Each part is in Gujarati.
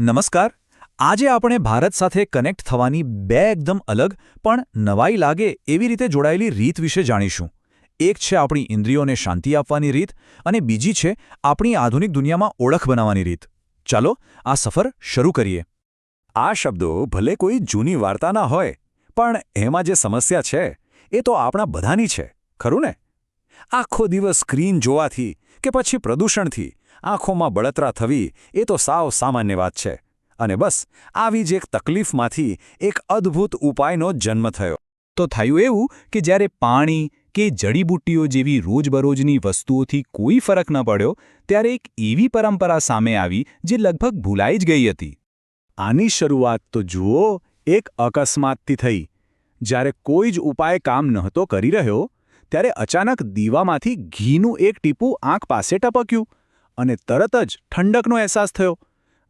નમસ્કાર. આજે આપણે ભારત સાથે કનેક્ટ થવાની બે એકદમ અલગ પણ નવાઈ લાગે એવી રીતે જોડાયેલી રીત વિશે જાણીશું. એક છે આપણી ઇન્દ્રિયોને શાંતિ આપવાની રીત અને બીજી છે આપણી આધુનિક દુનિયામાં ઓળખ બનાવવાની રીત. ચાલો આ સફર શરૂ કરીએ. આ શબ્દો ભલે કોઈ જૂની વાર્તા ના હોય, પણ એમાં જે સમસ્યા છે, એ તો આપણા બધાની છે, ખરું ને? આખો દિવસ સ્ક્રીન જોવાથી કે પછી પ્રદૂષણથી આંખોમાં બળતરા થવી, એ તો સાવ સામાન્ય વાત છે. અને બસ, આવી જ એક તકલીફમાંથી એક અદ્ભુત ઉપાયનો જન્મ થયો. તો થયું એવું કે જ્યારે પાણી કે જડીબુટ્ટીઓ જેવી રોજબરોજની વસ્તુઓથી કોઈ ફરક ન પડ્યો, ત્યારે એક એવી પરંપરા સામે આવી જે લગભગ ભૂલાઈ જ ગઈ હતી. આની શરૂઆત તો જુઓ, એક અકસ્માતથી થઈ. જ્યારે કોઈ જ ઉપાય કામ નહોતો કરી રહ્યો, ત્યારે અચાનક દીવામાંથી ઘીનું એક ટીપું આંખ પાસે ટપક્યું. અને તરત જ ઠંડકનો અહેસાસ થયો.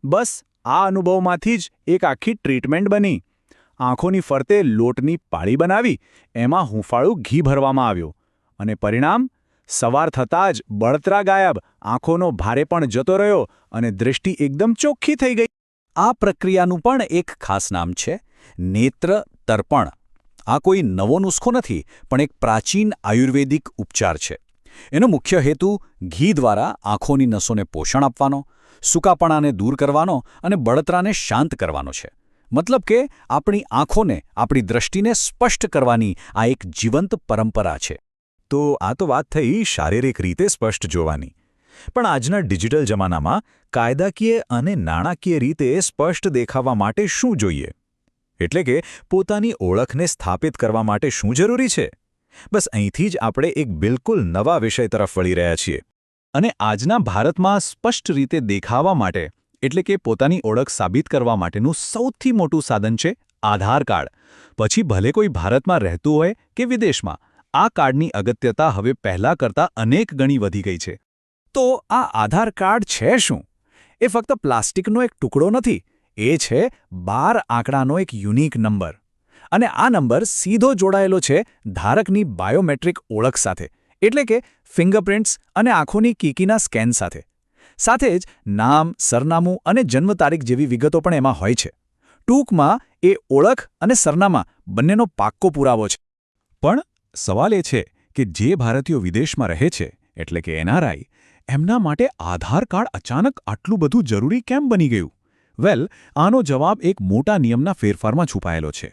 બસ, આ અનુભવમાંથી જ એક આખી ટ્રીટમેન્ટ બની. આંખોની ફરતે લોટની પાળી બનાવી, એમાં હુંફાળું ઘી ભરવામાં આવ્યું. અને પરિણામ? સવાર થતાં જ બળતરા ગાયબ, આંખોનો ભારે પણ જતો રહ્યો અને દૃષ્ટિ એકદમ ચોખ્ખી થઈ ગઈ. આ પ્રક્રિયાનું પણ એક ખાસ નામ છે, નેત્ર તર્પણ. આ કોઈ નવો નુસ્ખો નથી, પણ એક પ્રાચીન આયુર્વેદિક ઉપચાર છે. એનો મુખ્ય હેતુ ઘી દ્વારા આંખોની નસોને પોષણ આપવાનો, સૂકાપણાને દૂર કરવાનો અને બળતરાને શાંત કરવાનો છે. મતલબ કે આપણી આંખોને, આપણી દ્રષ્ટિને સ્પષ્ટ કરવાની આ એક જીવંત પરંપરા છે. તો આ તો વાત થઈ શારીરિક રીતે સ્પષ્ટ જોવાની. પણ આજના ડિજિટલ જમાનામાં કાયદાકીય અને નાણાકીય રીતે સ્પષ્ટ દેખાવા માટે શું જોઈએ? એટલે કે પોતાની ઓળખને સ્થાપિત કરવા માટે શું જરૂરી છે? બસ અહીંથી જ આપણે એક બિલકુલ નવા વિષય તરફ વળી રહ્યા છીએ. અને આજના ભારતમાં સ્પષ્ટ રીતે દેખાવા માટે, એટલે કે પોતાની ઓળખ સાબિત કરવા માટેનું સૌથી મોટું સાધન છે આધાર કાર્ડ. પછી ભલે કોઈ ભારતમાં રહેતું હોય કે વિદેશમાં, આ કાર્ડની અગત્યતા હવે પહેલાં કરતાં અનેક ગણી વધી ગઈ છે. તો આ આધાર કાર્ડ છે શું? એ ફક્ત પ્લાસ્ટિકનો એક ટુકડો નથી, એ છે બાર આંકડાનો એક યુનિક નંબર. અને આ નંબર સીધો જોડાયેલો છે ધારકની બાયોમેટ્રિક ઓળખ સાથે, એટલે કે ફિંગરપ્રિન્ટ્સ અને આંખોની કીકીના સ્કેન સાથે. સાથે જ નામ, સરનામું અને જન્મ તારીખ જેવી વિગતો પણ એમાં હોય છે. ટૂંકમાં, એ ઓળખ અને સરનામા બંનેનો પાક્કો પુરાવો છે. પણ સવાલ એ છે કે જે ભારતીયો વિદેશમાં રહે છે, એટલે કે એનઆરઆઈ એમના માટે આધાર કાર્ડ અચાનક આટલું બધું જરૂરી કેમ બની ગયું? વેલ, આનો જવાબ એક મોટા નિયમના ફેરફારમાં છુપાયેલો છે.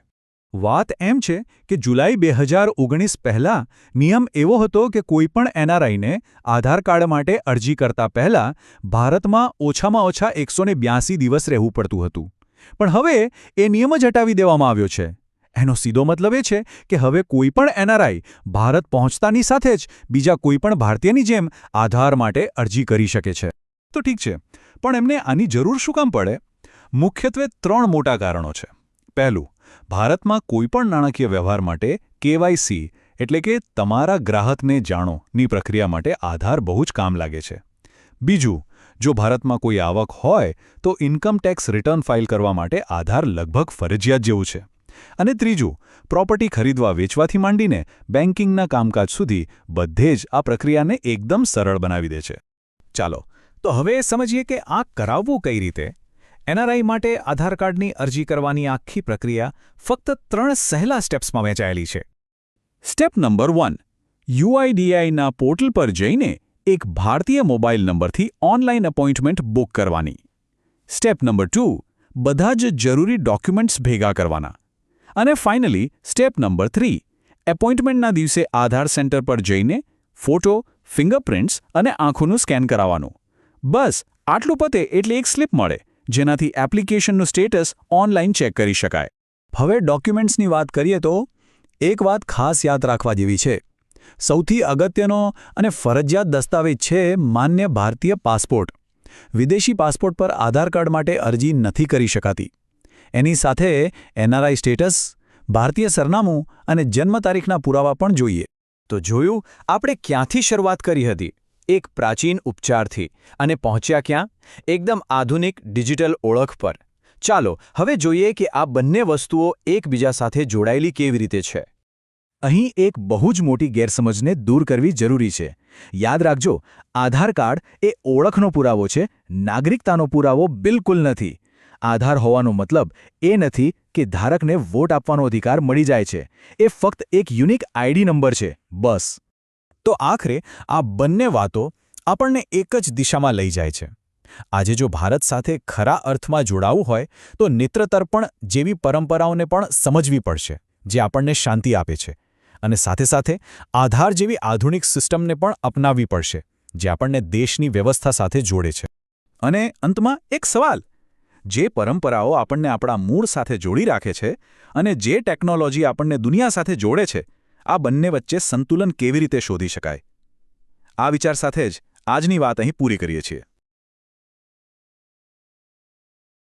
વાત એમ છે કે જુલાઈ બે હજાર ઓગણીસ પહેલાં નિયમ એવો હતો કે કોઈપણ એનઆરઆઈને આધાર કાર્ડ માટે અરજી કરતા પહેલાં ભારતમાં ઓછામાં ઓછા એકસો દિવસ રહેવું પડતું હતું. પણ હવે એ નિયમ જ હટાવી દેવામાં આવ્યો છે. એનો સીધો મતલબ એ છે કે હવે કોઈપણ એનઆરઆઈ ભારત પહોંચતાની સાથે જ બીજા કોઈપણ ભારતીયની જેમ આધાર માટે અરજી કરી શકે છે. તો ઠીક છે, પણ એમને આની જરૂર શું કામ પડે? મુખ્યત્વે ત્રણ મોટા કારણો છે. પહેલું ભારતમાં કોઈપણ નાણાકીય વ્યવહાર માટે કેવાયસી એટલે કે તમારા ગ્રાહકને જાણોની પ્રક્રિયા માટે આધાર બહુ જ કામ લાગે છે. બીજું, જો ભારતમાં કોઈ આવક હોય, તો ઇન્કમ ટેક્સ રિટર્ન ફાઇલ કરવા માટે આધાર લગભગ ફરજિયાત જેવું છે. અને ત્રીજું, પ્રોપર્ટી ખરીદવા વેચવાથી માંડીને બેન્કિંગના કામકાજ સુધી બધે જ આ પ્રક્રિયાને એકદમ સરળ બનાવી દે છે. ચાલો, તો હવે સમજીએ કે આ કરાવવું કઈ રીતે? એનઆરઆઈ માટે આધાર કાર્ડની અરજી કરવાની આખી પ્રક્રિયા ફક્ત ત્રણ સહેલા સ્ટેપ્સમાં વહેંચાયેલી છે. સ્ટેપ નંબર વન, યુઆઈડીઆઈના પોર્ટલ પર જઈને એક ભારતીય મોબાઈલ નંબરથી ઓનલાઈન અપોઇન્ટમેન્ટ બુક કરવાની. સ્ટેપ નંબર ટુ, બધા જ જરૂરી ડોક્યુમેન્ટ્સ ભેગા કરવાના. અને ફાઇનલી, સ્ટેપ નંબર થ્રી, એપોઇન્ટમેન્ટના દિવસે આધાર સેન્ટર પર જઈને ફોટો, ફિંગરપ્રિન્ટ્સ અને આંખોનું સ્કેન કરાવવાનું. બસ, આટલું પતે એટલે એક સ્લિપ મળે. જેનાથી એપ્લિકેશનનું સ્ટેટસ ઓનલાઈન ચેક કરી શકાય. હવે ડોક્યુમેન્ટ્સની વાત કરીએ તો, એક વાત ખાસ યાદ રાખવા જેવી છે. સૌથી અગત્યનો અને ફરજિયાત દસ્તાવેજ છે માન્ય ભારતીય પાસપોર્ટ. વિદેશી પાસપોર્ટ પર આધાર કાર્ડ માટે અરજી નથી કરી શકાતી. એની સાથે એનઆરઆઈ સ્ટેટસ, ભારતીય સરનામું અને જન્મ તારીખના પુરાવા પણ જોઈએ. તો જોયું, આપણે ક્યાંથી શરૂઆત કરી હતી? એક પ્રાચીન ઉપચારથી. અને પહોંચ્યા ક્યાં? એકદમ આધુનિક ડિજિટલ ઓળખ પર. ચાલો, હવે જોઈએ કે આ બંને વસ્તુઓ એકબીજા સાથે જોડાયેલી કેવી રીતે છે. અહીં એક બહુ જ મોટી ગેરસમજને દૂર કરવી જરૂરી છે. યાદ રાખજો, આધાર કાર્ડ એ ઓળખનો પુરાવો છે, નાગરિકતાનો પુરાવો બિલકુલ નથી. આધાર હોવાનો મતલબ એ નથી કે ધારકને વોટ આપવાનો અધિકાર મળી જાય છે. એ ફક્ત એક યુનિક આઈડી નંબર છે. બસ. તો આખરે આ બંને વાતો આપણને એક જ દિશામાં લઈ જાય છે. આજે જો ભારત સાથે ખરા અર્થમાં જોડાવું હોય, તો નેત્રતર્પણ જેવી પરંપરાઓને પણ સમજવી પડશે, જે આપણને શાંતિ આપે છે. અને સાથે સાથે આધાર જેવી આધુનિક સિસ્ટમને પણ અપનાવવી પડશે, જે આપણને દેશની વ્યવસ્થા સાથે જોડે છે. અને અંતમાં એક સવાલ. જે પરંપરાઓ આપણને આપણા મૂળ સાથે જોડી રાખે છે અને જે ટેકનોલોજી આપણને દુનિયા સાથે જોડે છે આ બંને વચ્ચે સંતુલન કેવી રીતે શોધી શકાય? આ વિચાર સાથે જ આજની વાત અહીં પૂરી કરીએ છીએ.